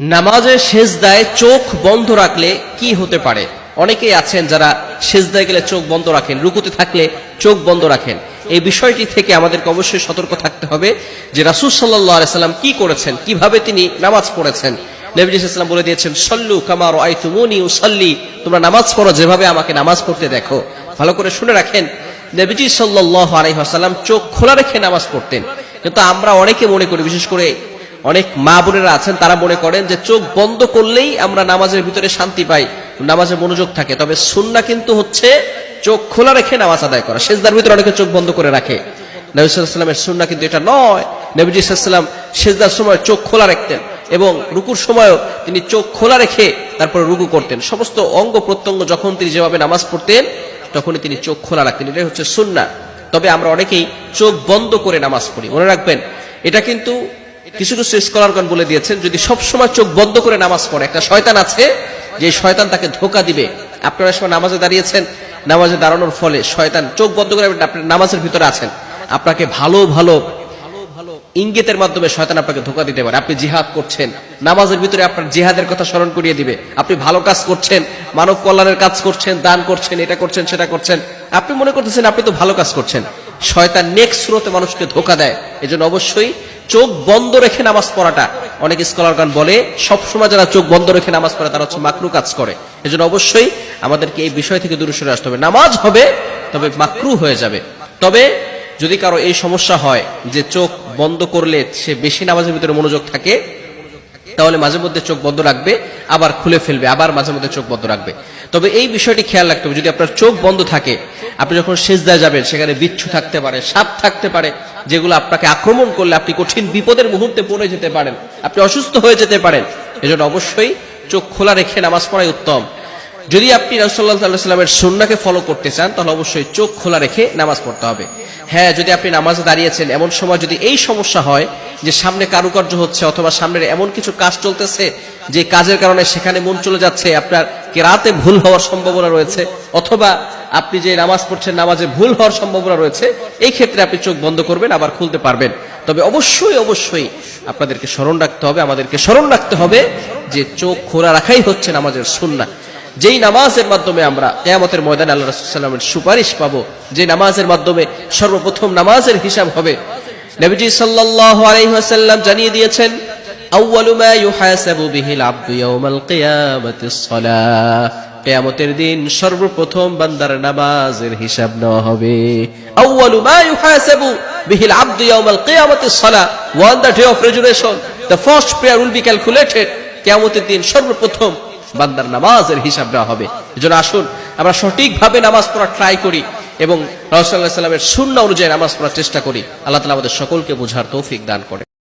নামাজে সেজদায় চোখ বন্ধ রাখলে কি হতে পারে? অনেকেই আছেন যারা সেজদায় গেলে চোখ বন্ধ রাখেন, রুকুতে থাকলে চোখ বন্ধ রাখেন। এই বিষয়টি থেকে আমাদেরকে অবশ্যই সতর্ক থাকতে হবে যে রাসুল সাল্লাহ সাল্লাম কি করেছেন, কীভাবে তিনি নামাজ পড়েছেন। নবীজ ইসলাম বলে দিয়েছেন, সল্লু কামার আই তুমুনি সল্লি তোমরা নামাজ পড়ো, যেভাবে আমাকে নামাজ পড়তে দেখো। ভালো করে শুনে রাখেন, নবীজি সাল্লাহ আলাইহাসাল্লাম চোখ খোলা রেখে নামাজ পড়তেন। কিন্তু আমরা অনেকে মনে করি, বিশেষ করে অনেক মা বোনেরা আছেন, তারা মনে করেন যে চোখ বন্ধ করলেই আমরা নামাজের ভিতরে শান্তি পাই, নামাজে মনোযোগ থাকে। তবে সুন্না কিন্তু হচ্ছে চোখ খোলা রেখে নামাজ আদায় করা, সেজদার ভিতরে অনেকে চোখ বন্ধ করে রাখে। নবীলামের সুন্না কিন্তু এটা নয়। নবীজি সাল্লাম সেজদার সময় চোখ খোলা রাখতেন এবং রুকুর সময়ও তিনি চোখ খোলা রেখে তারপরে রুকু করতেন। সমস্ত অঙ্গ প্রত্যঙ্গ যখন তিনি যেভাবে নামাজ পড়তেন, তখনই তিনি চোখ খোলা রাখতেন। এটাই হচ্ছে সুন্না তবে আমরা অনেকেই চোখ বন্ধ করে নামাজ পড়ি। মনে রাখবেন, এটা কিন্তু কিছু কিছু স্কলারগণ বলে দিয়েছেন, যদি সব সময় চোখ বন্ধ করে নামাজ পড়ে, একটা শয়তান আছে, যে শয়তান তাকে ধোকা দিবে। আপনারা সময় নামাজে দাঁড়িয়েছেন, নামাজে দাঁড়ানোর ফলে শয়তান চোখ বন্ধ করে আপনি নামাজের ভিতরে আছেন। আপনাকে ভালো ভালো ইঙ্গিতের মাধ্যমে শয়তান আপনাকে ধোকা দিতে পারে। আপনি জিহাদ করছেন, নামাজের ভিতরে আপনার জিহাদের কথা স্মরণ করিয়ে দিবে। আপনি ভালো কাজ করছেন, মানব কল্যাণের কাজ করছেন, দান করছেন, এটা করছেন, সেটা করছেন। আপনি মনে করতেছেন আপনি তো ভালো কাজ করছেন। শয়তান নেক্সট স্রোতে মানুষকে ধোকা দেয়। এজন্য অবশ্যই চোখ বন্ধ রেখে নামাজ পড়াটা। অনেক স্কলারগান বলে, সবসময় যারা চোখ বন্ধ রেখে নামাজ পড়ে, তারা হচ্ছে মাকরু কাজ করে। এজন্য অবশ্যই আমাদেরকে এই বিষয় থেকে দূরে সরে আসতে হবে। নামাজ হবে, তবে মাকরু হয়ে যাবে। তবে যদি কারও এই সমস্যা হয় যে চোখ বন্ধ করলে সে বেশি নামাজের ভিতরে মনোযোগ থাকে তাহলে মাঝে মধ্যে চোখ বন্ধ রাখবে, আবার খুলে ফেলবে, আবার মাঝে মধ্যে চোখ বন্ধ রাখবে। তবে এই বিষয়টি খেয়াল রাখতে হবে, যদি আপনার চোখ বন্ধ থাকে, আপনি যখন সেজদায় যাবেন, সেখানে বিচ্ছু থাকতে পারে, সাপ থাকতে পারে, যেগুলো আপনাকে আক্রমণ করলে আপনি কঠিন বিপদের মুহূর্তে পড়ে যেতে পারেন, আপনি অসুস্থ হয়ে যেতে পারেন, এজন্য অবশ্যই চোখ খোলা রেখে নামাজ পড়াই উত্তম। যদি আপনি রাসুল্লাহ সাল্লামের সুন্নাকে ফলো করতে চান, তাহলে অবশ্যই চোখ খোলা রেখে নামাজ পড়তে হবে। হ্যাঁ যদি আপনি নামাজে দাঁড়িয়েছেন, এমন সময় যদি এই সমস্যা হয় যে সামনে কারুকার্য হচ্ছে অথবা সামনের এমন কিছু কাজ চলতেছে যে কাজের কারণে সেখানে মন চলে যাচ্ছে, আপনার কেরাতে ভুল হওয়ার সম্ভাবনা রয়েছে? অথবা আপনি যে নামাজ পড়ছেন, নামাজে ভুল হওয়ার সম্ভাবনা রয়েছে, এই ক্ষেত্রে আপনি চোখ বন্ধ করবেন, আবার খুলতে পারবেন। তবে অবশ্যই অবশ্যই আপনাদেরকে স্মরণ রাখতে হবে, আমাদেরকে স্মরণ রাখতে হবে যে চোখ খোলা রাখাই হচ্ছে নামাজের সুন্না যেই নামাজের মাধ্যমে আমরা কেয়ামতের ময়দানে আল্লাহ রসুল্লামের সুপারিশ পাবো যে নামাজের মাধ্যমে সর্বপ্রথম নামাজের হিসাব হবে, নবীজি সাল্লাল্লাহু আলাইহি ওয়াসাল্লাম জানিয়ে দিয়েছেন কিয়ামতের দিন সর্বপ্রথম বান্দার নামাজের হিসাব নেওয়া হবে। আউয়ালু মা ইউহাসাবু বিহিল আবদু ইয়াউমাল কিয়ামাতিস সালাহ। On the day of resurrection the first prayer will be calculated কিয়ামতের দিন সর্বপ্রথম বান্দার নামাজের হিসাব নেওয়া হবে। এজন্য আসুন, আমরা সঠিকভাবে নামাজ পড়া ট্রাই করি এবং রসুল্লাহ সাল্লামের শূন্য অনুযায়ী নামাজ পড়ার চেষ্টা করি। আল্লাহ তালা আমাদের সকলকে বোঝার তৌফিক দান করে